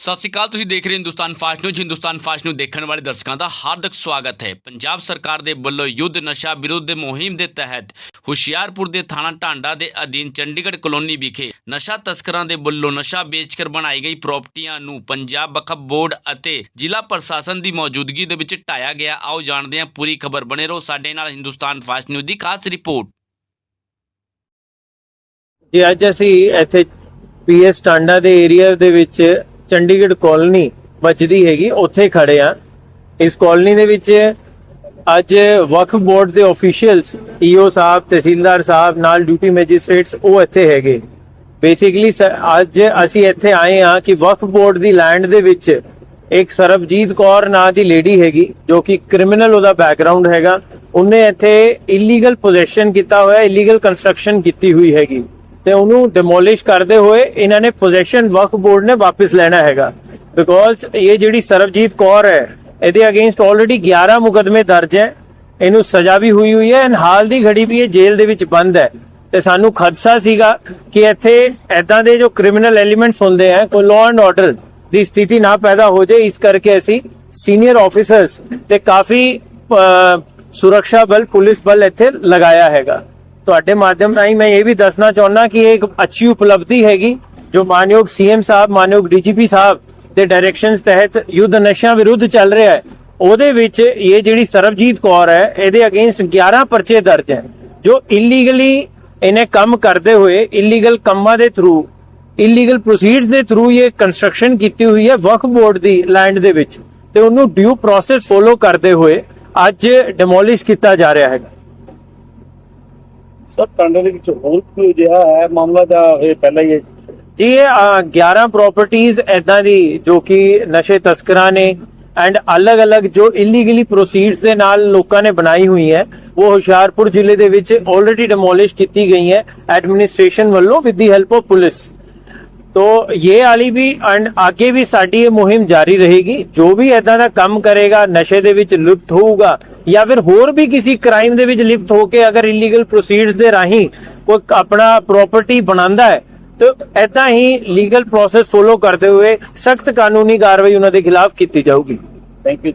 ਸਤਿ ਸ਼੍ਰੀ ਅਕਾਲ, ਤੁਸੀਂ ਦੇਖ ਰਹੇ ਹੋ Hindustan fast news. Hindustan fast news ਦੇਖਣ ਵਾਲੇ ਦਰਸ਼ਕਾਂ ਦਾ ਹਾਰਦਿਕ ਸਵਾਗਤ ਹੈ। ਪੰਜਾਬ ਸਰਕਾਰ ਦੇ ਵੱਲੋਂ ਯੁੱਧ ਨਸ਼ਾ ਵਿਰੁੱਧ ਮੁਹਿੰਮ ਦੇ ਤਹਿਤ ਹੁਸ਼ਿਆਰਪੁਰ ਦੇ ਥਾਣਾ ਢਾਂਡਾ ਦੇ ਅਧੀਨ ਚੰਡੀਗੜ੍ਹ ਕਲੋਨੀ ਵਿਖੇ ਨਸ਼ਾ ਤਸਕਰਾਂ ਦੇ ਵੱਲੋਂ ਨਸ਼ਾ ਵੇਚਕਰ ਬਣਾਈ ਗਈ ਪ੍ਰਾਪਰਟੀਆਂ ਨੂੰ ਪੰਜਾਬ ਵਕਫ ਬੋਰਡ ਅਤੇ ਜ਼ਿਲ੍ਹਾ ਪ੍ਰਸ਼ਾਸਨ ਦੀ ਮੌਜੂਦਗੀ ਦੇ ਵਿੱਚ ਢਾਇਆ ਗਿਆ। ਆਓ ਜਾਣਦੇ ਹਾਂ, ਪੂਰੀ ਖਬਰ ਬਣੇ ਰਹੋ ਸਾਡੇ ਨਾਲ ਹਿੰਦੁਸਤਾਨ ਫਾਸਟ ਨਿਊਜ਼ ਦੀ ਖਾਸ ਰਿਪੋਰਟ। ਜੀ, ਅੱਜ ਅਸੀਂ ਇੱਥੇ ਪੀਐਸ ਟਾਂਡਾ ਦੇ ਏਰੀਆ ਦੇ ਵਿੱਚ ਚੰਡੀਗੜ੍ਹ ਕਾਲੋਨੀ ਵੱਜਦੀ ਹੈਗੀ, ਉੱਥੇ ਖੜੇ ਆ। ਇਸ ਕਾਲੋਨੀ ਦੇ ਵਿੱਚ ਅੱਜ ਵਕਫ ਬੋਰਡ ਦੇ ਅਫੀਸ਼ੀਅਲਸ ਈਓ ਸਾਹਿਬ, ਤਹਿਸੀਲਦਾਰ ਸਾਹਿਬ, ਨਾਲ ਡਿਊਟੀ ਮੈਜਿਸਟ੍ਰੇਟਸ ਉਹ ਇੱਥੇ ਹੈਗੇ। ਬੇਸਿਕਲੀ ਅੱਜ ਅਸੀਂ ਇੱਥੇ ਆਏ ਆ ਕਿ ਵਕਫ ਬੋਰਡ ਦੀ ਲੈਂਡ ਦੇ ਵਿੱਚ ਇੱਕ ਸਰਬਜੀਤ ਕੌਰ ਨਾਂ ਦੀ ਲੇਡੀ ਹੈਗੀ, ਜੋ ਕਿ ਕ੍ਰਿਮੀਨਲ ਉਹਦਾ ਬੈਕਗ੍ਰਾਉਂਡ ਹੈਗਾ। ਉਹਨੇ ਇੱਥੇ ਇਲੀਗਲ ਪੋਜੈਸ਼ਨ ਕੀਤਾ ਹੋਇਆ ਇਲੀਗਲ ਕੰਸਟਰਕਸ਼ਨ ਕੀਤੀ ਹੋਈ ਹੈਗੀ। ਤੇ ਉਹਨੂੰ ਡਿਮੋਲਿਸ਼ ਕਰਦੇ ਹੋਏ ਇਹਨਾਂ ਨੇ ਪੋਜੈਸ਼ਨ ਵਕਫ ਬੋਰਡ ਨੇ ਵਾਪਸ ਲੈਣਾ ਹੈਗਾ। ਬਿਕੋਜ਼ ਇਹ ਜਿਹੜੀ ਸਰਬਜੀਤ ਕੌਰ ਹੈ, ਇਹਦੇ ਅਗੇਂਸਟ ਆਲਰੇਡੀ 11 ਮੁਕਦਮੇ ਦਰਜ ਹੈ। ਇਹਨੂੰ ਸਜ਼ਾ ਵੀ ਹੋਈ ਹੋਈ ਹੈ ਐਂਡ ਹਾਲ ਦੀ ਘੜੀ ਵੀ ਇਹ ਜੇਲ੍ਹ ਦੇ ਵਿੱਚ ਬੰਦ ਹੈ। ਤੇ ਸਾਨੂੰ ਖਦਸ਼ਾ ਸੀਗਾ ਕਿ ਇੱਥੇ ਐਦਾਂ ਦੇ ਜੋ ਕ੍ਰਿਮੀਨਲ ਐਲੀਮੈਂਟਸ ਹੁੰਦੇ ਆ, ਕੋਈ ਲਾਅ ਐਂਡ ਆਰਡਰ ਦੀ ਸਥਿਤੀ ਨਾ ਪੈਦਾ ਹੋ ਜਾਏ, ਇਸ ਕਰਕੇ ਅਸੀਂ ਸੀਨੀਅਰ ਆਫੀਸਰਸ ਤੇ ਕਾਫੀ ਸੁਰੱਖਿਆ ਬਲ, ਪੁਲਿਸ ਬਲ ਇੱਥੇ ਲਗਾਇਆ ਹੈਗਾ। ਤੁਹਾਡੇ ਮਾਧਿਅਮ ਰਾਹੀਂ ਮੈਂ ਇਹ ਵੀ ਦੱਸਣਾ ਚਾਹੁੰਦਾ ਕਿ ਇਹ ਇੱਕ ਅੱਛੀ ਉਪਲਬਧੀ ਹੈਗੀ, ਜੋ ਮਾਨਯੋਗ ਸੀਐਮ ਸਾਹਿਬ, ਮਾਨਯੋਗ ਡੀਜੀਪੀ ਸਾਹਿਬ ਦੇ ਡਾਇਰੈਕਸ਼ਨਸ ਤਹਿਤ ਯੁੱਧ ਨਸ਼ਿਆਂ ਵਿਰੁੱਧ ਚੱਲ ਰਿਹਾ ਹੈ। ਉਹਦੇ ਵਿੱਚ ਇਹ ਜਿਹੜੀ ਸਰਬਜੀਤ ਕੌਰ ਹੈ, ਇਹਦੇ ਅਗੇਂਸਟ 11 ਪਰਚੇ ਦਰਜ ਹੈ, ਜੋ ਇਲੀਗਲੀ ਇਹਨੇ ਕੰਮ ਕਰਦੇ ਹੋਏ ਇਲੀਗਲ ਕੰਮਾਂ ਦੇ ਥਰੂ ਇਲੀਗਲ ਪ੍ਰੋਸੀਡਸ ਦੇ ਥਰੂ ਇਹ ਕੰਸਟਰਕਸ਼ਨ ਕੀਤੀ ਹੋਈ ਹੈ ਵਕਫ ਬੋਰਡ ਦੀ ਲੈਂਡ ਦੇ ਵਿੱਚ। ਤੇ ਉਹਨੂੰ ਡਿਊ ਪ੍ਰੋਸੈਸ ਫੋਲੋ ਕਰਦੇ ਹੋਏ ਅੱਜ ਡਿਮੋਲਿਸ਼ ਕੀਤਾ ਜਾ ਰਿਹਾ ਹੈਗਾ। ਸਰ ਟਾਂਡੇ ਦੇ ਵਿੱਚ ਹੋਰ ਕੋਈ ਅਜਿਹਾ ਹੈ ਮਾਮਲਾ ਜਾਂ ਇਹ ਪਹਿਲਾਂ ਹੀ ਹੈ ਜੀ? ਇਹ 11 ਪ੍ਰਾਪਰਟੀਆਂ ਐਦਾਂ ਦੀ ਜੋ ਕਿ ਨਸ਼ੇ ਤਸਕਰਾਂ ਨੇ ਐਂਡ ਅਲੱਗ-ਅਲੱਗ ਜੋ ਇਲੀਗਲੀ ਪ੍ਰੋਸੀਡਸ ਦੇ ਨਾਲ ਲੋਕਾਂ ਨੇ ਬਣਾਈ ਹੋਈ ਹੈ, ਉਹ ਹੁਸ਼ਿਆਰਪੁਰ ਜ਼ਿਲ੍ਹੇ ਦੇ ਵਿੱਚ ਆਲਰੇਡੀ ਡਿਮੋਲਿਸ਼ ਕੀਤੀ ਗਈ ਹੈ ਐਡਮਿਨਿਸਟ੍ਰੇਸ਼ਨ ਵੱਲੋਂ with the help of police ਤੋ ਇਹ ਵਾਲੀ ਵੀ ਐਂਡ ਅੱਗੇ ਸਾਡੀ ਇਹ ਮੁਹਿੰਮ ਜਾਰੀ ਰਹੇਗੀ। ਜੋ ਵੀ ਐਦਾਂ ਦਾ ਕੰਮ ਕਰੇਗਾ, ਨਸ਼ੇ ਦੇ ਵਿੱਚ ਲਿਪਤ ਹੋਊਗਾ ਜਾਂ ਫਿਰ ਹੋਰ ਵੀ ਕਿਸੇ ਕ੍ਰਾਈਮ ਦੇ ਵਿੱਚ ਲਿਪਤ ਹੋ ਕੇ ਅਗਰ ਇਲੀਗਲ ਪ੍ਰੋਸੀਡਸ ਦੇ ਰਾਹੀਂ ਕੋਈ ਆਪਣਾ ਪ੍ਰਾਪਰਟੀ ਬਣਾਉਂਦਾ ਹੈ, ਤੇ ਐਦਾਂ ਹੀ ਲੀਗਲ ਪ੍ਰੋਸੈਸ ਫੋਲੋ ਕਰਦੇ ਹੋਏ ਸਖਤ ਕਾਨੂੰਨੀ ਕਾਰਵਾਈ ਉਹਨਾਂ ਦੇ ਖਿਲਾਫ ਕੀਤੀ ਜਾਊਗੀ। Thank you